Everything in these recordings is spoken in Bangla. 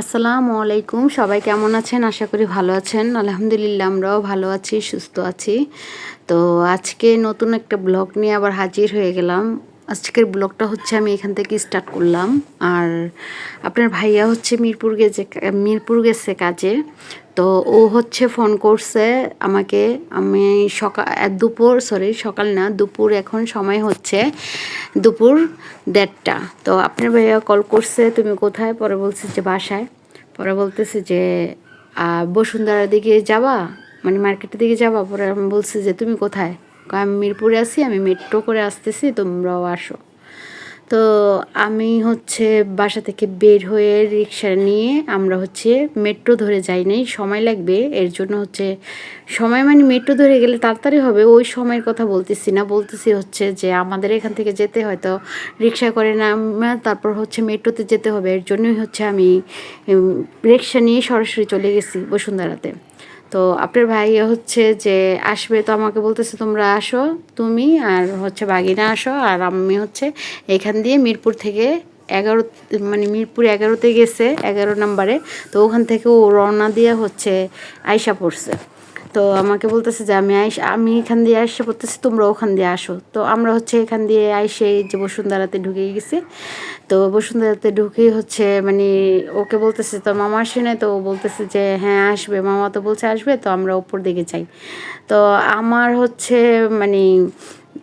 আসসালামু আলাইকুম। সবাই কেমন আছেন? আশা করি ভালো আছেন। আলহামদুলিল্লাহ, আমরাও ভালো আছি, সুস্থ আছি। তো আজকে নতুন একটা ব্লগ নিয়ে আবার হাজির হয়ে গেলাম। আজকের ব্লগটা হচ্ছে আমি এখান থেকে স্টার্ট করলাম। আর আপনার ভাইয়া হচ্ছে মিরপুর গেছে মিরপুর গেছে কাজে। তো ও হচ্ছে ফোন করছে আমাকে। আমি সকাল দুপুর সরি সকাল না, দুপুর এখন সময় হচ্ছে দুপুর দেড়টা। তো আপনার ভাইয়া কল করছে, তুমি কোথায়? পরে বলছে যে বাসায়। পরে বলতেছে যে বসুন্ধরার দিকে যাবা? মানে মার্কেটের দিকে যাবা? পরে আমি বলছি যে, তুমি কোথায়? আমি মিরপুরে আছি, আমি মেট্রো করে আসতেছি, তোমরাও আসো। তো আমি হচ্ছে বাসা থেকে বের হয়ে রিক্সা নিয়ে আমরা হচ্ছে মেট্রো ধরে যাই নাই, সময় লাগবে। এর জন্য হচ্ছে সময় মানে মেট্রো ধরে গেলে তাড়াতাড়ি হবে, ওই সময়ের কথা বলতেছি না। বলতেছি হচ্ছে যে আমাদের এখান থেকে যেতে হয়তো রিক্সা করে না তারপর হচ্ছে মেট্রোতে যেতে হবে। এর জন্যই হচ্ছে আমি রিক্সা নিয়ে সরাসরি চলে গেছি বসুন্ধরাতে। তো আপনার ভাই হচ্ছে যে আসবে তো আমাকে বলতেছে, তোমরা আসো, তুমি আর হচ্ছে বাগিনা আসো আর আমি হচ্ছে এখান দিয়ে মিরপুর থেকে এগারো মানে মিরপুর এগারোতে গেছে, এগারো নাম্বারে, তো ওখান থেকে ও রওনা দিয়ে হচ্ছে আয়সা পড়ছে। তো আমাকে বলতেছে যে, আমি আইস, আমি এখান দিয়ে আসে পড়তেছি, তোমরা ওখান দিয়ে আসো। তো আমরা হচ্ছে এখান দিয়ে আইসে যে বসুন্ধরাতে ঢুকে গেছি। তো বসুন্ধরাতে ঢুকেই হচ্ছে মানে ওকে বলতেছে, তো মামা আসে না তো ও বলতেছে যে হ্যাঁ আসবে। মামা তো বলছে, আসবে? তো আমরা ওপর দিকে যাই। তো আমার হচ্ছে মানে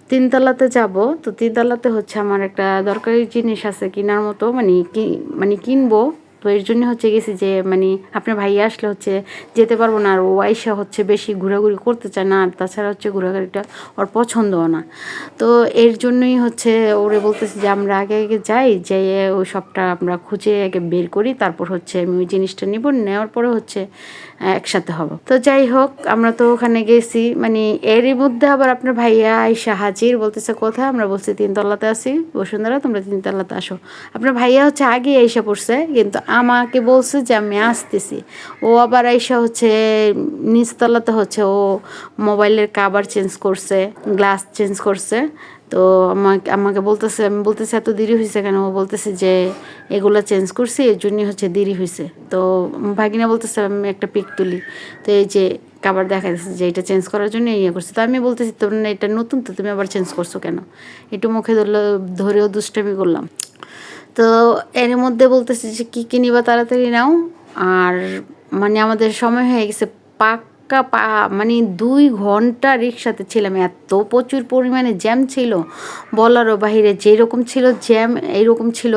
তিনতলাতে যাব। তো তিনতলাতে হচ্ছে আমার একটা দরকারি জিনিস আছে কেনার মতো মানে কি মানে কিনবো। তো এর জন্য হচ্ছে গেছি যে মানে আপনার ভাইয়া আসলে হচ্ছে যেতে পারব না, আর ও আইসা হচ্ছে বেশি ঘোরাঘুরি করতে চায় না, আর তাছাড়া হচ্ছে ঘোরাঘুরিটা ওর পছন্দও না। তো এর জন্যই হচ্ছে ওরে বলতেছি যে, আমরা আগে আগে যাই, যেয়ে ওই সবটা আমরা খুঁজে আগে বের করি, তারপর হচ্ছে আমি ওই জিনিসটা নিব, নেওয়ার পরে হচ্ছে একসাথে হব। তো যাই হোক, আমরা তো ওখানে গেছি মানে এরই মধ্যে আবার আপনার ভাইয়া আইসা হাজির, বলতেছে, কোথায়? আমরা বলছি, তিনতলাতে আসি বসুন্ধরা, তোমরা তিনতলাতে আসো। আপনার ভাইয়া হচ্ছে আগে এসে পড়ছে, কিন্তু আমাকে বলছে যে আমি আসতেছি। ও আবার আইসা হচ্ছে, নিচতলাতে হচ্ছে, ও মোবাইলের কাবার চেঞ্জ করছে গ্লাস চেঞ্জ করছে। তো আমাকে আমাকে বলতেছে, আমি বলতেছি, এত দেরি হয়েছে কেন? ও বলতেছে যে, এগুলো চেঞ্জ করছি এর জন্যই হচ্ছে দেরি হয়েছে তো ভাগিনা বলতেছে, আমি একটা পিক তুলি। তো এই যে কাবার দেখা যাচ্ছে যে, এটা চেঞ্জ করার জন্য ইয়ে করছে। তো আমি বলতেছি না, এটা নতুন তো, তুমি আবার চেঞ্জ করছ কেন? একটু মুখে ধরলে, ধরেও দুষ্টামি করলাম। তো এর মধ্যে বলতেছে যে কী কী নিবা তাড়াতাড়ি নাও। আর মানে আমাদের সময় হয়ে গেছে পাক্কা পা মানে দুই ঘণ্টা রিক্সাতে ছিলাম। এত প্রচুর পরিমাণে জ্যাম ছিল। বলারও বাহিরে যেরকম ছিল জ্যাম, এইরকম ছিল।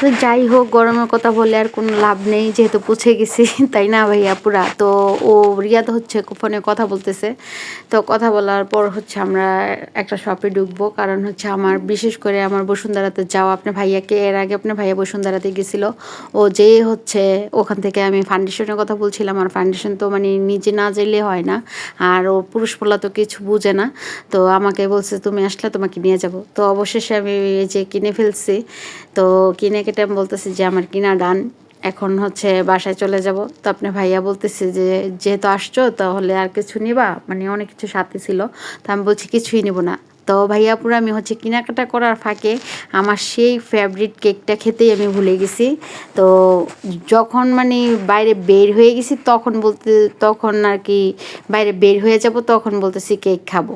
তো যাই হোক, গরমের কথা বলে আর কোনো লাভ নেই, যেহেতু পুছে গেছি, তাই না ভাইয়া পুরা? তো ও রিয়াদ হচ্ছে ফোনে কথা বলতেছে। তো কথা বলার পর হচ্ছে আমরা একটা শপে ঢুকবো। কারণ হচ্ছে আমার, বিশেষ করে আমার বসুন্ধরাতে যাওয়া আপনার ভাইয়াকে, এর আগে আপনার ভাইয়া বসুন্ধরাতে গেছিল। ও যে হচ্ছে ওখান থেকে আমি ফাউন্ডেশনের কথা বলছিলাম। আর ফাউন্ডেশন তো মানে নিজে না যাইলে হয় না। আর ও পুরুষ পোলা তো কিছু বুঝে না। তো আমাকে বলছে, তুমি আসলে তোমাকে নিয়ে যাব। তো অবশেষে আমি এই যে কিনে ফেলছি। তো কিনে কেটে আমি বলতেছি যে, আমার কিনা ডান, এখন হচ্ছে বাসায় চলে যাব। তো আপনি ভাইয়া বলতেছে যে, যেহেতু আসছো, তাহলে আর কিছু নিবা? মানে অনেক কিছু সাথে ছিল। তো আমি বলছি, কিছুই নিব না। তো ভাইয়া পুরো আমি হচ্ছে কেনাকাটা করার ফাঁকে আমার সেই ফেভারিট কেকটা খেতেই আমি ভুলে গেছি। তো যখন মানে বাইরে বের হয়ে গেছি, তখন বলতে, তখন আর কি বাইরে বের হয়ে যাব, তখন বলতেছি, কেক খাব।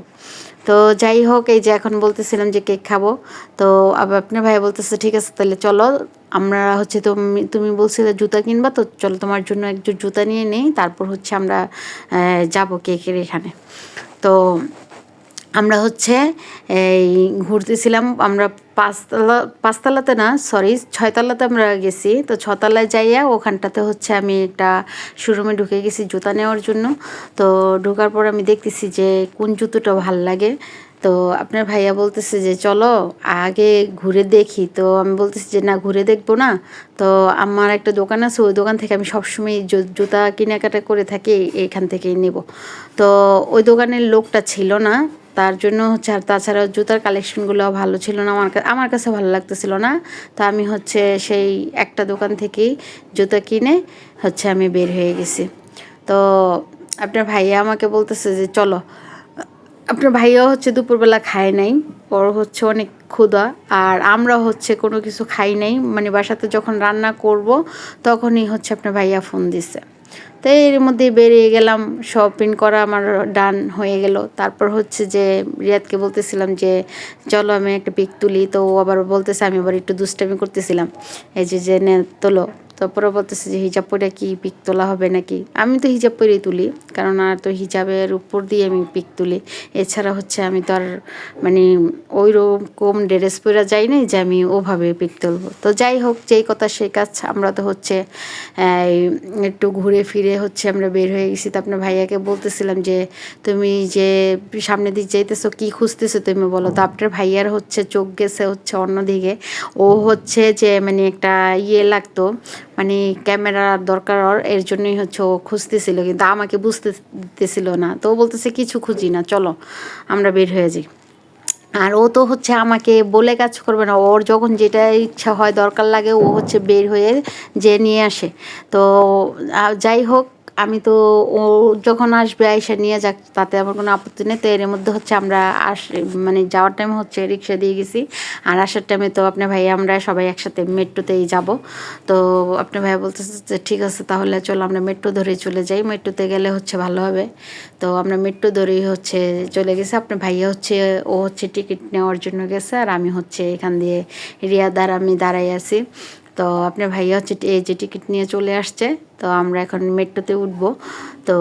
তো যাই হোক, এই যে এখন বলতেছিলাম যে কেক খাব। তো আপনার ভাই বলতেছে, ঠিক আছে, তাহলে চলো, আমরা হচ্ছে তুমি তুমি বলছিলে জুতা কিনবা, তো চলো তোমার জন্য একজোড় জুতা নিয়ে নেই, তারপর হচ্ছে আমরা যাব কেকের এখানে। তো আমরা হচ্ছে এই ঘুরতেছিলাম, আমরা পাঁচতলা, পাঁচতলাতে না সরি ছয়তলাতে আমরা গেছি। তো ছতলায় যাইয়া ওখানটাতে হচ্ছে আমি একটা শোরুমে ঢুকে গেছি জুতা নেওয়ার জন্য। তো ঢোকার পর আমি দেখতেছি যে কোন জুতোটা ভালো লাগে। তো আপনার ভাইয়া বলতেছে যে, চলো আগে ঘুরে দেখি। তো আমি বলতেছি যে, না, ঘুরে দেখব না। তো আমার একটা দোকান আছে, ওই দোকান থেকে আমি সবসময় জুতা কেনাকাটা করে থাকি, এখান থেকেই নেব। তো ওই দোকানের লোকটা ছিল না তার জন্য হচ্ছে, আর তাছাড়া জুতার কালেকশনগুলো ভালো ছিল না। আমার কাছে আমার কাছে ভালো লাগতেছিল না। তো আমি হচ্ছে সেই একটা দোকান থেকেই জুতা কিনে হচ্ছে আমি বের হয়ে গেছি। তো আপনার ভাইয়া আমাকে বলতেছে যে, চলো। আপনার ভাইয়াও হচ্ছে দুপুরবেলা খায় নাই। ওর হচ্ছে অনেক ক্ষুধা। আর আমরা হচ্ছে কোনো কিছু খাই নাই। মানে বাসাতে যখন রান্না করব, তখনই হচ্ছে আপনার ভাইয়া ফোন দিছে। তো এর মধ্যে বেরিয়ে গেলাম শপিং করা আমার ডান হয়ে গেল। তারপর হচ্ছে যে রিয়াদকে বলতেছিলাম যে, চলো আমি একটা পিক তুলি। তো ও আবার বলতেছে, আমি আবার একটু দুষ্টামি করতেছিলাম। এই যে যে নে তোলো। তারপরে বলতেছে যে, হিজাব পরে কি পিক তোলা হবে নাকি? আমি তো হিজাব পরেই তুলি, কারণ আর তো হিজাবের উপর দিয়ে আমি পিক তুলি। এছাড়া হচ্ছে আমি তো আর মানে ওই রকম ড্রেস পরে যাই নাই যে আমি ওভাবে পিক তুলবো। তো যাই হোক, যেই কথা সেই কাজ, আমরা তো হচ্ছে একটু ঘুরে ফিরে হচ্ছে আমরা বের হয়ে গেছি, তো আপনার ভাইয়াকে বলতেছিলাম যে, তুমি যে সামনে দিক যাইতেছো, কি খুঁজতেছো তুমি বলো? তো আপনার ভাইয়ার হচ্ছে চোখ গেছে হচ্ছে অন্যদিকে ও হচ্ছে যে মানে একটা ইয়ে লাগতো মানে ক্যামেরার দরকার এর জন্যই হচ্ছে ও খুঁজতেছিল, কিন্তু আমাকে বুঝতে দিতেছিল না। তো ও বলতেছে, কিছু খুঁজি না, চলো, আমরা বের হয়ে যাই। আর ও তো হচ্ছে আমাকে বলে কাজ করবে না। ওর যখন যেটা ইচ্ছা হয় দরকার লাগে, ও হচ্ছে বের হয়ে যে নিয়ে আসে। তো যাই হোক আমি তো ও যখন আসবে আইসা নিয়ে যাক, তাতে আমার কোনো আপত্তি নেই। তো এর মধ্যে হচ্ছে আমরা আস মানে যাওয়ার টাইম হচ্ছে রিক্সা দিয়ে গেছি। আর আসার টাইমে তো আপনার ভাই, আমরা সবাই একসাথে মেট্রোতেই যাব। তো আপনার ভাই বলতেছে যে, ঠিক আছে, তাহলে চলো আমরা মেট্রো ধরেই চলে যাই। মেট্রোতে গেলে হচ্ছে ভালো হবে। তো আমরা মেট্রো ধরেই হচ্ছে চলে গেছে। আপনার ভাইয়া হচ্ছে, ও হচ্ছে টিকিট নেওয়ার জন্য গেছে। আর আমি হচ্ছে এখান দিয়ে রিয়াদার আমি দাঁড়াই আছি। তো আপনার ভাইয়া হচ্ছে এই যে টিকিট নিয়ে চলে আসছে, তো আমরা এখন মেট্রোতে উঠবো। তো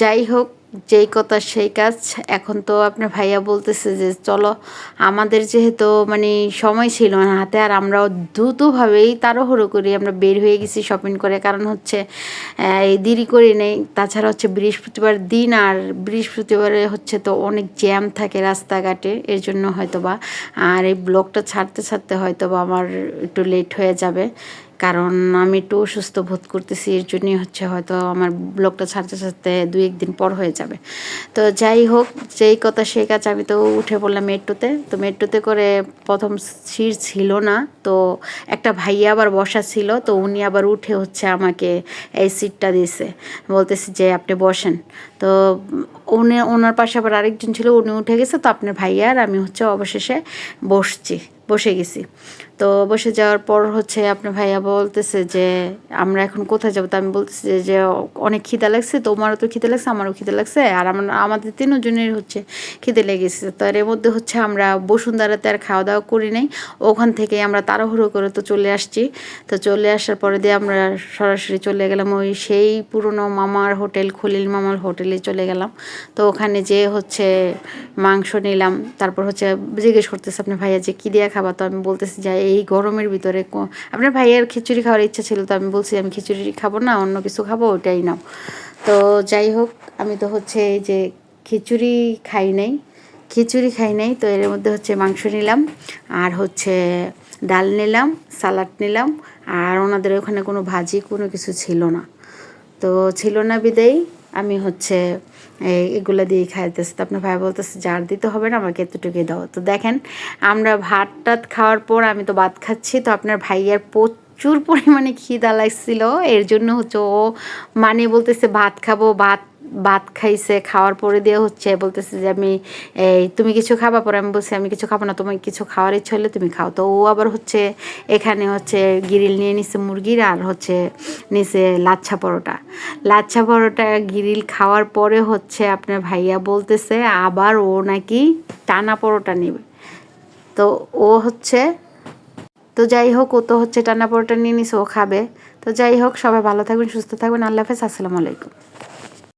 যাই হোক যেই কথা সেই কাজ। এখন তো আপনার ভাইয়া বলতেছে যে, চলো, আমাদের যেহেতু মানে সময় ছিল না হাতে, আর আমরাও দ্রুতভাবেই তাড়াহুড়ো করি আমরা বের হয়ে গেছি শপিং করে। কারণ হচ্ছে এই দেরি করি নেই। তাছাড়া হচ্ছে বৃহস্পতিবার দিন, আর বৃহস্পতিবারে হচ্ছে তো অনেক জ্যাম থাকে রাস্তাঘাটে। এর জন্য হয়তো বা আর এই ব্লগটা ছাড়তে ছাড়তে হয়তো বা আমার একটু লেট হয়ে যাবে। কারণ আমি একটু অসুস্থ বোধ করতেছি, এর জন্যই হচ্ছে হয়তো আমার ব্লগটা ছাড়তে ছাড়তে দুই একদিন পর হয়ে যাবে। তো যাই হোক, যেই কথা সেই কাজ আমি তো উঠে পড়লাম মেট্রোতে। তো মেট্রোতে করে প্রথম সিট ছিল না, তো একটা ভাইয়া আবার বসা ছিল, তো উনি আবার উঠে হচ্ছে আমাকে এই সিটটা দিয়েছে। বলতেছি যে, আপনি বসেন। তো উনি, ওনার পাশে আবার আরেকজন ছিল, উনি উঠে গেছে, তো আপনার ভাইয়া আর আমি হচ্ছে অবশেষে বসছি, বসে গেছি। তো বসে যাওয়ার পর হচ্ছে আপনার ভাইয়া বলতেছে যে, আমরা এখন কোথায় যাব? তো আমি বলতেছি যে অনেক খিদে লাগছে তোমারও তো খিদে লাগছে, আমারও খিদে লাগছে, আর আমার, আমাদের তিনজনের হচ্ছে খিদে লেগেছে। তো এর মধ্যে হচ্ছে আমরা বসুন্ধরাতে আর খাওয়া দাওয়া করি নাই, ওখান থেকে আমরা তাড়াহুড়ো করে তো চলে আসছি। তো চলে আসার পরে দিয়ে আমরা সরাসরি চলে গেলাম ওই সেই পুরনো মামার হোটেল, খলিল মামার হোটেলে চলে গেলাম। তো ওখানে যে হচ্ছে মাংস নিলাম, তারপর হচ্ছে জিজ্ঞেস করতেছে আপনার ভাইয়া যে, কী দেওয়া খাবার তো আমি বলতেছি যে এই গরমের ভিতরে আপনার ভাইয়ের খিচুড়ি খাওয়ার ইচ্ছা ছিল তো আমি বলছি, আমি খিচুড়ি খাব না, অন্য কিছু খাব, ওইটাই নাও। তো যাই হোক, আমি তো হচ্ছে এই যে খিচুড়ি খাই নাই, খিচুড়ি খাই নাই, তো এর মধ্যে হচ্ছে মাংস নিলাম, আর হচ্ছে ডাল নিলাম, সালাড নিলাম, আর ওনাদের ওখানে কোনো ভাজি কোনো কিছু ছিল না। তো ছিল না বিদেই আমি হচ্ছে এগুলো দিয়ে খাইতেছে। তো আপনার ভাই বলতেছে, জার দিতে হবে না, আমাকে এতটুকুই দাও। তো দেখেন, আমরা ভাত টাত খাওয়ার পর আমি তো ভাত খাচ্ছি, তো আপনার ভাইয়ার প্রচুর পরিমাণে খিদা লাগছিল। এর জন্য হচ্ছে ও মানে বলতেছে, ভাত খাব, ভাত ভাত খাইছে, খাওয়ার পরে দিয়ে হচ্ছে বলতেছে যে আমি, এই, তুমি কিছু খাবা? পরে আমি বলছি, আমি কিছু খাব না তোমার কিছু খাওয়ার ইচ্ছে হলে তুমি খাও। তো ও আবার হচ্ছে এখানে হচ্ছে গিরিল নিয়ে নিছে মুরগির আর হচ্ছে নিচে লাচ্ছা পরোটা। লাচ্ছা পরোটা গিরিল খাওয়ার পরে হচ্ছে আপনার ভাইয়া বলতেছে, আবার ও নাকি টানা পরোটা নেবে। তো ও হচ্ছে, তো যাই হোক, ও তো হচ্ছে টানা পরোটা নিয়ে নিছে, ও খাবে। তো যাই হোক, সবাই ভালো থাকবেন, সুস্থ থাকবেন। আল্লাহ হাফেজ, আসসালামু আলাইকুম।